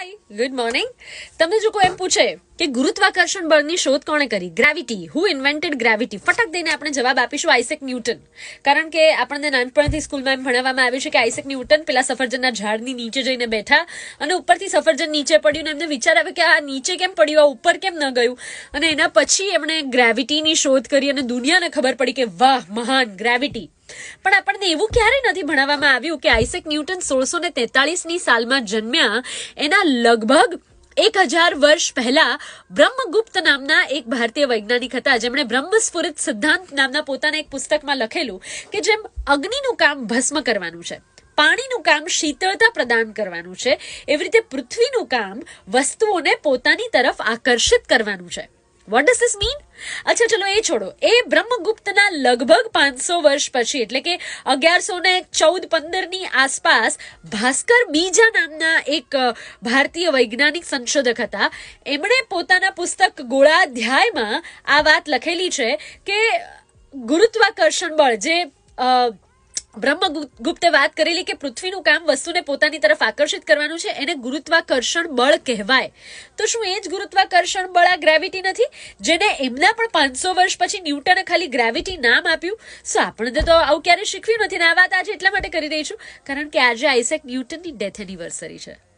Hi good morning તમને જો કોઈ એમ પૂછે કે ગુરુત્વાકર્ષણ બળની શોધ કોણે કરી? ગ્રેવિટી હુ ઇન્વેન્ટેડ ગ્રેવિટી ફટક દઈને આપણે જવાબ આપીશું આઇસેક ન્યૂટન કારણ કે આપણને નાનપણથી સ્કૂલમાં એમ ભણાવવામાં આવ્યું છે કે આઇસેક ન્યૂટન પેલા સફરજનના ઝાડની નીચે જઈને બેઠા અને ઉપરથી સફરજન નીચે પડ્યું ને એમને વિચાર આવ્યો કે આ નીચે કેમ પડ્યું, આ ઉપર કેમ ન ગયું? અને એના પછી એમણે ગ્રેવિટીની શોધ કરી અને દુનિયાને ખબર પડી કે વાહ, મહાન ગ્રેવિટી પણ આપણને એવું ક્યારેય નથી ભણાવવામાં આવ્યું કે આઇસેક ન્યૂટન સોળસો ને તેતાળીસની સાલમાં જન્મ્યા એના લગભગ એક હજાર વર્ષ પહેલા બ્રહ્મગુપ્ત નામના એક ભારતીય વૈજ્ઞાનિક હતા, જેમણે બ્રહ્મસ્ફુરિત સિદ્ધાંત નામના પોતાના એક પુસ્તકમાં લખેલું કે જેમ અગ્નિનું કામ ભસ્મ કરવાનું છે, પાણીનું કામ શીતળતા પ્રદાન કરવાનું છે, એવી રીતે પૃથ્વીનું કામ વસ્તુઓને પોતાની તરફ આકર્ષિત કરવાનું છે. વોટ ડઝ ધીસ મીન અચ્છા, ચલો એ છોડો. એ બ્રહ્મગુપ્તના લગભગ પાંચસો વર્ષ પછી, એટલે કે અગિયારસો ને ચૌદ પંદરની આસપાસ, ભાસ્કર બીજા નામના એક ભારતીય વૈજ્ઞાનિક સંશોધક હતા. એમણે પોતાના પુસ્તક ગોળાધ્યાયમાં આ વાત લખેલી છે કે ગુરુત્વાકર્ષણ બળ, જે બ્રહ્મગુપ્તે વાત કરેલી કે પૃથ્વીનું કામ વસ્તુને પોતાની તરફ આકર્ષિત કરવાનું છે, એને ગુરુત્વાકર્ષણ બળ કહેવાય. તો શું એ જ ગુરુત્વાકર્ષણ બળ આ ગ્રેવિટી નથી? જેને એમના પણ પાંચસો વર્ષ પછી ન્યૂટને ખાલી ગ્રેવિટી નામ આપ્યું? સો આપણને તો આવું ક્યારેય શીખવ્યું નથી ને આ વાત આજે એટલા માટે કરી રહી છું કારણ કે આજે આઇસેક ન્યૂટનની ડેથ એનિવર્સરી છે.